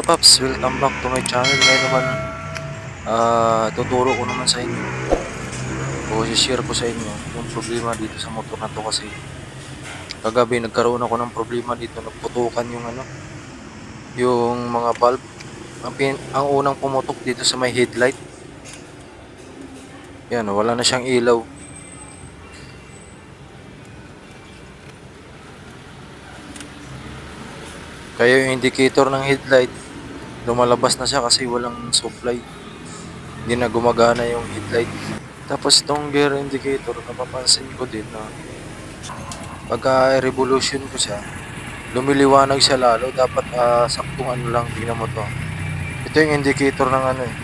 Kamusta Paps? Welcome back to my channel. Ngayon naman, ah, tuturo ko naman sa inyo. O share ko sa inyo yung problema dito sa motor na to kasi kagabi nagkaroon ako ng problema dito. Nagputukan yung ano, yung mga valve. Ang, pin, ang unang pumutok dito sa may headlight. Yan, wala na siyang ilaw. Kaya yung indicator ng headlight, lumalabas na siya kasi walang supply. Hindi na gumagana yung headlight. Tapos itong gear indicator, napapansin ko din na pagka revolution ko siya, lumiliwanag siya lalo. Dapat ah, saktong ano lang, tingnan mo to. Ito yung indicator ng ano eh,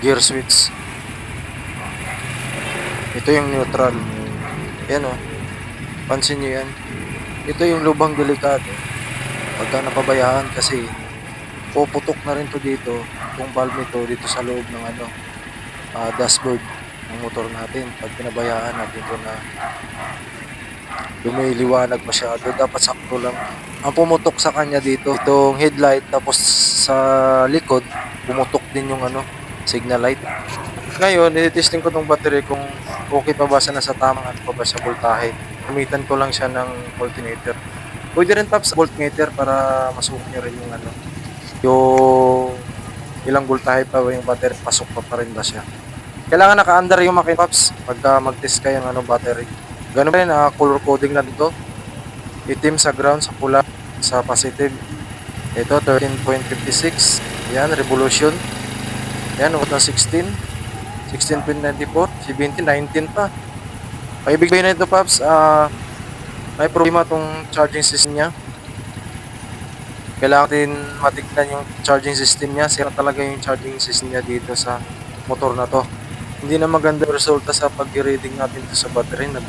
gear switch. Ito yung neutral. Yan oh. Pansin nyo yan. Ito yung lubang delikado pagka napabayaan kasi puputok na rin to dito itong valve nito dito sa loob ng ano ah, dashboard ng motor natin. Pag pinabayaan natin to na lumiliwanag masyado dapat sakto lang. Ang pumutok sa kanya dito itong headlight tapos sa likod pumutok din yung ano signal light. Ngayon nitesting ko tong battery kung okay pa ba siya nasa tamang ano pa ba siya voltahe. Gamitan ko lang siya ng alternator Pwede rin taps voltmeter para masuot nyo rin yung ano, yung ilang voltahe pa yung battery, pasok pa pa rin ba siya. Kailangan naka-under yung makina paps pagka mag-test kayo ng ano, battery. Ganun pa rin, ah, color coding na dito. Itim sa ground, sa pula, sa positive. Ito, 13.56. Yan, revolution. Yan, uot ng 16. 16.94. 17, 19 pa. Paibig na ito, Paps. Ah, may problema tong charging system niya. Kailangan din matignan yung charging system niya. Sira talaga yung charging system niya dito sa motor na to. Hindi na maganda resulta sa pag-reading natin to sa battery. Nag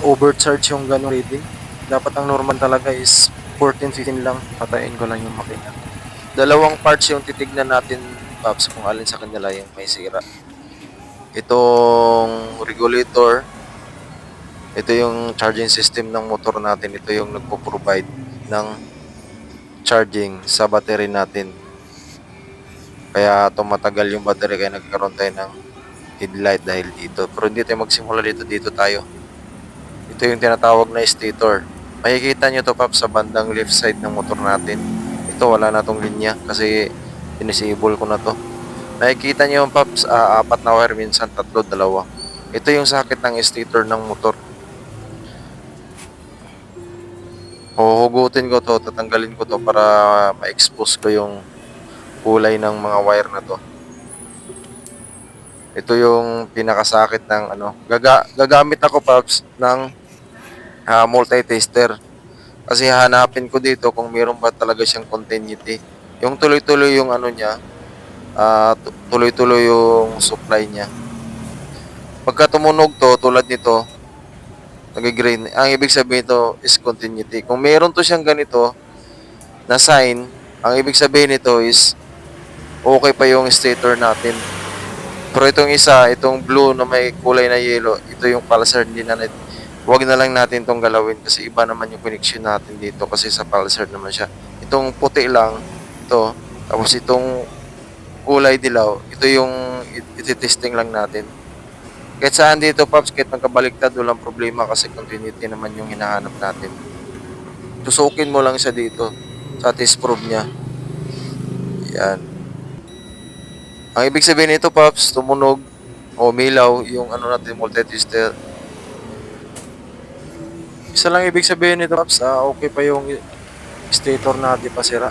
overcharge yung ganong reading. Dapat ang normal talaga is 14-15 lang. Patayin ko lang yung makina. Dalawang parts yung titignan natin, Paps, kung alin sa kanila yung may sira. Itong regulator, ito yung charging system ng motor natin. Ito yung nagpo-provide ng charging sa battery natin. Kaya tumatagal yung battery kaya nagkaroon tayo ng headlight dahil dito. Pero hindi tayo magsimula dito. Dito tayo. Ito yung tinatawag na stator. Makikita nyo to pap sa bandang left side ng motor natin. Ito wala na tong linya kasi dinisable ko na to. Nakikita nyo yung paps, ah, apat na wire minsan tatlo, dalawa. Ito yung sakit ng stator ng motor. Huhugutin ko to, tatanggalin ko to para ma-expose ko yung kulay ng mga wire na to. Ito yung pinakasakit ng ano. Gaga gagamit ako paps ng ah, multi-tester. Kasi hanapin ko dito kung meron ba talaga siyang continuity. Yung tuloy-tuloy yung ano niya, tu- tuloy-tuloy yung supply niya. Pagka tumunog to, tulad nito, nag-green. Ang ibig sabihin ito is continuity. Kung meron to siyang ganito na sign, ang ibig sabihin nito is okay pa yung stator natin. Pero itong isa, itong blue na may kulay na yellow, ito yung pulsar, hindi na Huwag na lang natin itong galawin kasi iba naman yung connection natin dito kasi sa pulsar naman siya. Itong puti lang, ito, tapos itong kulay dilaw, ito yung it- iti-testing lang natin. Kahit saan dito, Pops, kahit magkabaliktad, walang problema kasi continuity naman yung hinahanap natin. Tusukin mo lang siya dito sa test probe niya. Yan. Ang ibig sabihin nito, Pops, tumunog o umilaw yung ano natin, multi-tester. Isa lang ibig sabihin nito, Pops, ah, okay pa yung stator natin pasira.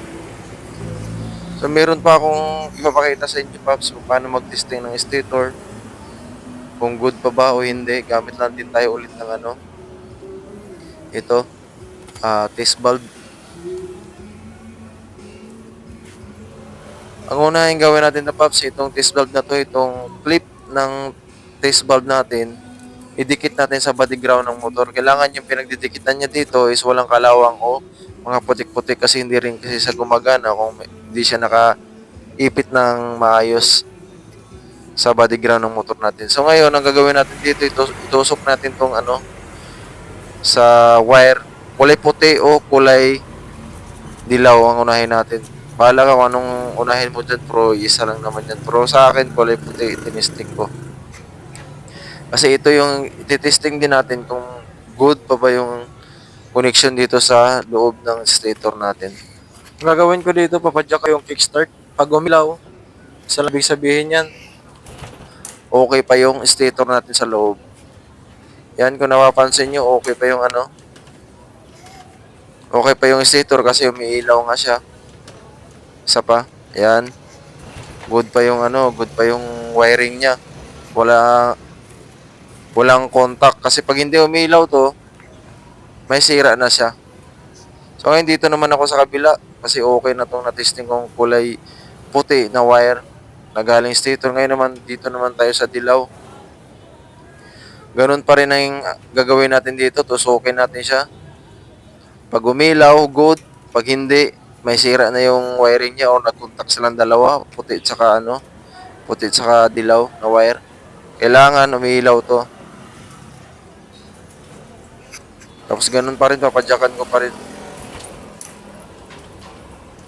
So, meron pa akong ipapakita sa inyo, Pops, kung paano mag-testing ng stator kung good pa ba o hindi. Gamit lang din tayo ulit ng ano. Ito. ah test valve. Ang unahin gawin natin na Pops, itong test valve na to, itong clip ng test valve natin, idikit natin sa body ground ng motor. Kailangan yung pinagdidikitan niya dito is walang kalawang o mga putik-putik kasi hindi rin kasi sa gumagana kung hindi siya nakaipit ng maayos sa body ground ng motor natin. So ngayon, ang gagawin natin dito, itus- itusok natin tong ano sa wire, kulay puti o kulay dilaw ang unahin natin. Bahala ka kung anong unahin mo dyan, pro, isa lang naman yan. Pero sa akin, kulay puti, tinisting ko. Kasi ito yung ititesting din natin kung good pa ba yung connection dito sa loob ng stator natin. Ang gagawin ko dito, papadyak ko yung kickstart. Pag umilaw, sa labig sabihin yan, okay pa yung stator natin sa loob. Yan, kung napapansin nyo, okay pa yung ano, okay pa yung stator kasi umiilaw nga siya. Isa pa, yan. Good pa yung ano, good pa yung wiring niya. Wala, walang contact. Kasi pag hindi umilaw to, may sira na siya. So ngayon dito naman ako sa kabila kasi okay na tong na-testing kong kulay puti na wire na galing stator. Ngayon naman dito naman tayo sa dilaw. Ganun pa rin ang gagawin natin dito. Tusukin natin siya. Pag umilaw, good. Pag hindi, may sira na yung wiring niya o nag-contact silang dalawa. Puti at saka ano, puti at saka dilaw na wire. Kailangan umiilaw to. Tapos ganun pa rin, papadyakan ko pa rin.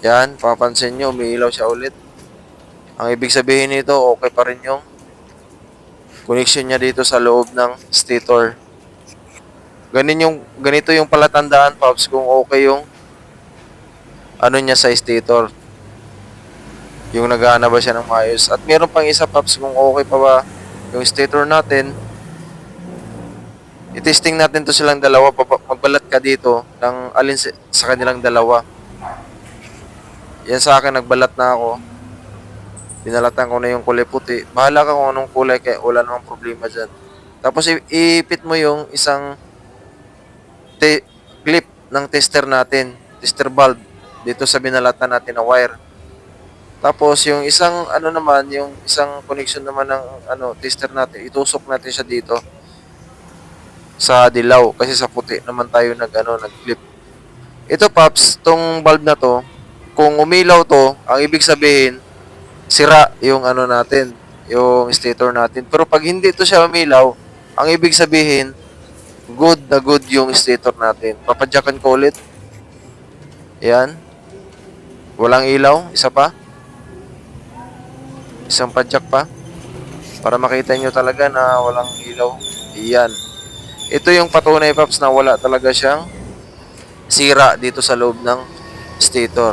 Yan, papansin nyo, umiilaw siya ulit. Ang ibig sabihin nito, okay pa rin yung connection niya dito sa loob ng stator. Ganin yung, ganito yung palatandaan, Pops, kung okay yung ano niya sa stator. Yung nagana ba siya ng maayos. At meron pang isa, Pops, kung okay pa ba yung stator natin. I-testing natin to silang dalawa. Magbalat ka dito ng alin sa kanilang dalawa. Yan sa akin, nagbalat na ako. Binalatan ko na yung kulay puti. Bahala ka kung anong kulay, kaya wala namang problema dyan. Tapos i- iipit mo yung isang te- clip ng tester natin, tester bulb, dito sa binalatan natin na wire. Tapos yung isang ano naman, yung isang connection naman ng ano tester natin, itusok natin siya dito sa dilaw kasi sa puti naman tayo nag ano nag-clip. Ito paps, tong bulb na to, kung umilaw to, ang ibig sabihin sira yung ano natin, yung stator natin. Pero pag hindi to siya umilaw, ang ibig sabihin good na good yung stator natin. Papadyakan ko ulit. Yan. Walang ilaw, isa pa. Isang padyak pa. Para makita nyo talaga na walang ilaw. Yan. Ito yung patunay, Paps, na wala talaga siyang sira dito sa loob ng stator.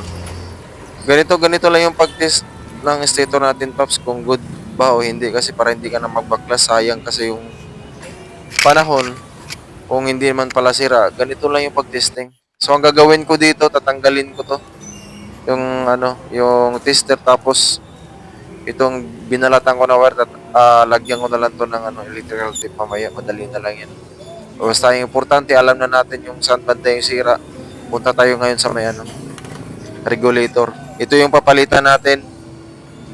Ganito, ganito lang yung pag-test ng stator natin, Paps, kung good ba o hindi. Kasi para hindi ka na magbaklas, sayang kasi yung panahon, kung hindi man pala sira, ganito lang yung pag-testing. So, ang gagawin ko dito, tatanggalin ko to. Yung, ano, yung tester, tapos, itong binalatan ko na wire, tat, ah, lagyan ko na lang to ng ano, electrical tape mamaya, madali na lang yan. Basta yung importante, alam na natin yung saan banda yung sira. Punta tayo ngayon sa may ano, regulator. Ito yung papalitan natin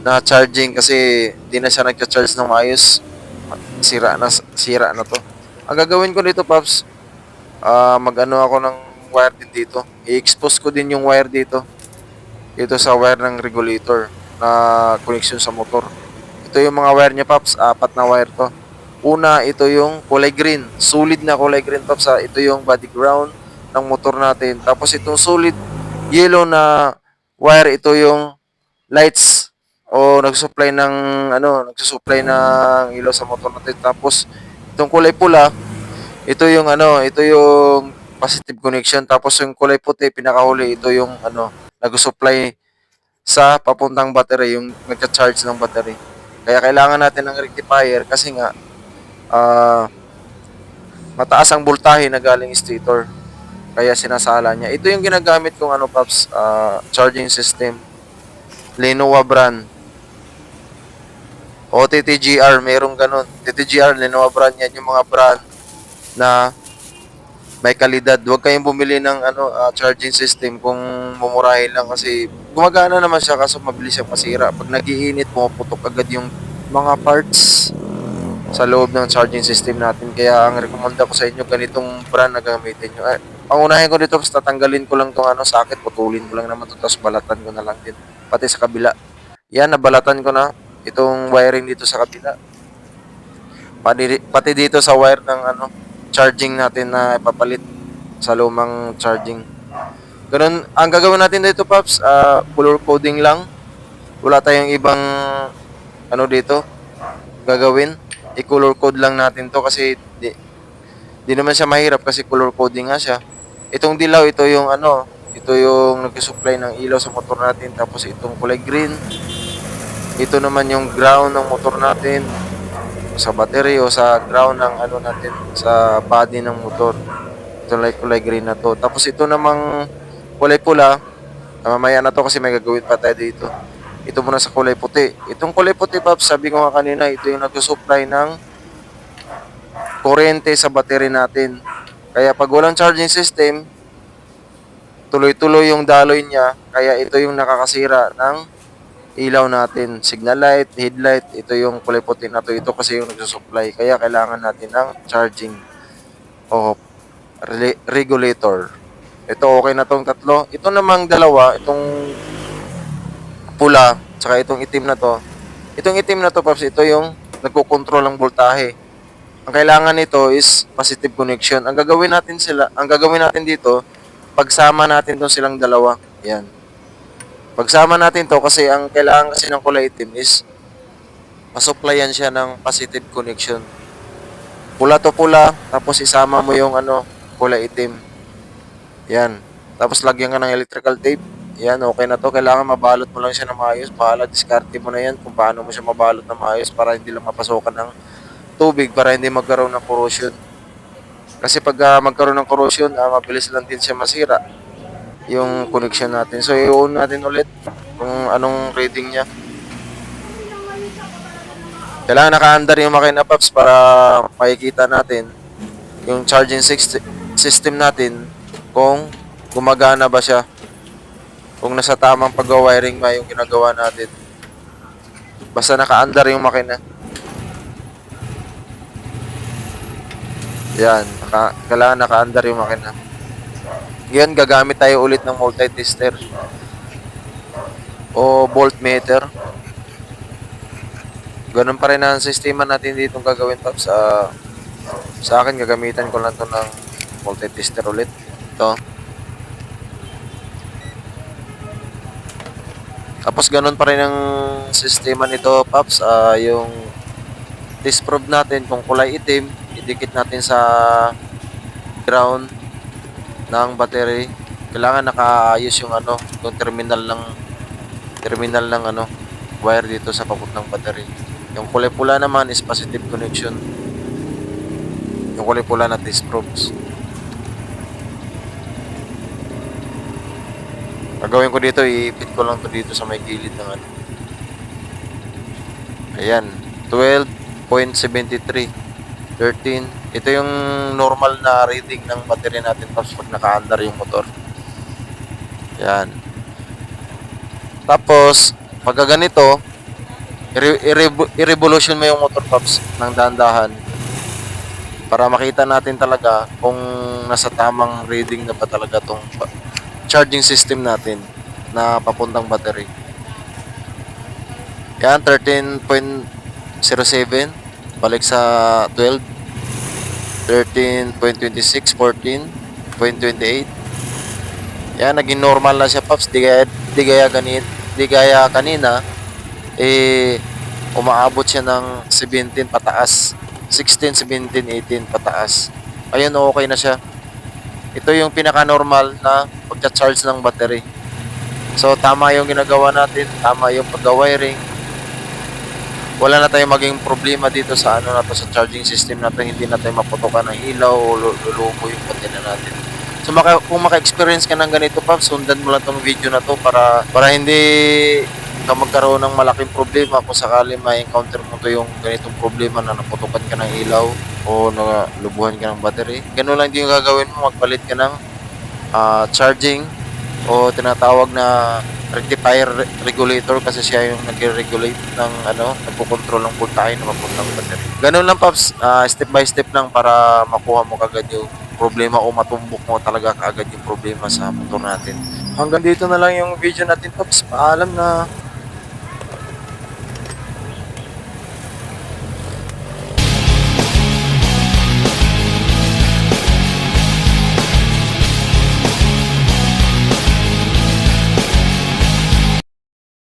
na charging kasi di na siya nagcha-charge ng maayos. Sira na sira na to. Ang gagawin ko dito, Paps, ah mag-ano ako ng wire din dito. I-expose ko din yung wire dito. Dito sa wire ng regulator na connection sa motor. Ito yung mga wire niya, Paps. Apat na wire to. Una, ito yung kulay green. Solid na kulay green, Paps. Ha? Ito yung body ground ng motor natin. Tapos itong solid yellow na wire, ito yung lights o nagsupply ng ano, nagsusupply ng ilaw sa motor natin. Tapos itong kulay pula, ito yung ano, ito yung positive connection. Tapos yung kulay puti, pinakahuli, ito yung ano, nagsusupply sa papuntang battery, yung nagcha-charge ng battery. Kaya kailangan natin ng rectifier kasi nga ah mataas ang voltahe na galing stator. Kaya sinasala niya. Ito yung ginagamit kong ano paps, ah, charging system. Lenovo brand. O TTGR, merong ganun. TTGR, Lenovo brand yan yung mga brand na may kalidad. Huwag kayong bumili ng ano ah, charging system kung mumurahin lang kasi gumagana naman siya kaso mabilis siyang masira. Pag nagiinit, pumaputok agad yung mga parts sa loob ng charging system natin. Kaya ang rekomenda ko sa inyo, ganitong brand na gamitin nyo. Eh, pangunahin ko dito, basta tatanggalin ko lang tong ano, sakit, putulin ko lang naman to, tapos balatan ko na lang din. Pati sa kabila. Yan, nabalatan ko na itong wiring dito sa kabila. Pati, dito sa wire ng ano, charging natin na ipapalit sa lumang charging. Ganun, ang gagawin natin dito, Paps, ah, color coding lang. Wala tayong ibang, ano dito, gagawin. I-color code lang natin to kasi di, di naman siya mahirap kasi color coding nga siya. Itong dilaw, ito yung ano, ito yung nagsusupply ng ilaw sa motor natin. Tapos itong kulay green, ito naman yung ground ng motor natin sa battery o sa ground ng ano natin sa body ng motor. Ito like kulay green na to. Tapos ito namang kulay pula, ah, mamaya na to kasi may gagawin pa tayo dito. Ito muna sa kulay puti. Itong kulay puti, Paps, sabi ko nga kanina, ito yung nagsusupply ng kuryente sa battery natin. Kaya pag walang charging system, tuloy-tuloy yung daloy niya. Kaya ito yung nakakasira ng ilaw natin. Signal light, headlight, ito yung kulay puti na to. Ito kasi yung nagsusupply. Kaya kailangan natin ng charging o regulator. Ito okay na tong tatlo. Ito namang dalawa, itong pula, tsaka itong itim na to. Itong itim na to, Paps, ito yung nagkokontrol ng voltahe. Ang kailangan nito is positive connection. Ang gagawin natin sila, ang gagawin natin dito, pagsama natin tong silang dalawa. Yan. Pagsama natin to kasi ang kailangan kasi ng kulay itim is masupplyan siya ng positive connection. Pula to pula, tapos isama mo yung ano, kulay itim. Yan. Tapos lagyan ka ng electrical tape. Yan, okay na to. Kailangan mabalot mo lang siya ng maayos. Bahala, diskarte mo na yan kung paano mo siya mabalot ng maayos para hindi lang mapasokan ng tubig para hindi magkaroon ng corrosion. Kasi pag ah, magkaroon ng corrosion, ah, mabilis lang din siya masira yung connection natin. So, i-on natin ulit kung anong rating niya. Kailangan naka-under yung makina paps para makikita natin yung charging syst- system natin kung gumagana ba siya. Kung nasa tamang pag-wiring ba yung ginagawa natin. Basta naka-under yung makina. Yan, naka, kailangan naka-under yung makina. Ngayon, gagamit tayo ulit ng multi-tester o voltmeter. Ganun pa rin ang sistema natin dito gagawin Paps. Sa sa akin, gagamitan ko lang to ng multi-tester ulit. Ito. Tapos ganun pa rin ang sistema nito, Paps. Ah, yung test probe natin kung kulay itim, idikit natin sa ground ng battery. Kailangan nakaayos yung ano, yung terminal ng terminal ng ano, wire dito sa papuntang battery. Yung kulay pula naman is positive connection. Yung kulay pula na test probes. Gagawin ko dito, iipit ko lang to dito sa may gilid ng ano. Ayan, 12.73. 13. Ito yung normal na reading ng battery natin tapos pag naka-under yung motor. Yan. Tapos, pag ganito, i-revolution mo yung motor tops ng dahan-dahan para makita natin talaga kung nasa tamang reading na ba talaga tong charging system natin na papuntang battery. Yan, 13.07 balik sa 12 13.26 14.28 yan naging normal na siya paps di gaya, di gaya ganit di gaya kanina eh umaabot siya ng 17 pataas. 16, 17, 18 pataas. Ayun okay na siya. Ito yung pinaka normal na pagcha-charge ng battery. So tama yung ginagawa natin tama yung pag-wiring wala na tayong maging problema dito sa ano na to sa charging system na to. Hindi na tayo maputokan ng ilaw o lu- lulubo yung battery natin. So maka, kung maka-experience ka ng ganito pa sundan mo lang tong video na to para para hindi ka magkaroon ng malaking problema kung sakali ma-encounter mo to yung ganitong problema na naputukan ka ng ilaw o nalubuhan ka ng battery. Ganun lang din yung gagawin mo magpalit ka ng ah, charging o tinatawag na rectifier re- regulator kasi siya yung nagre-regulate ng ano, nagpo-control ng voltahe na papuntang battery. Ganun lang Paps, Ah, step by step lang para makuha mo kagad yung problema o matumbok mo talaga kaagad yung problema sa motor natin. Hanggang dito na lang yung video natin Paps. Paalam na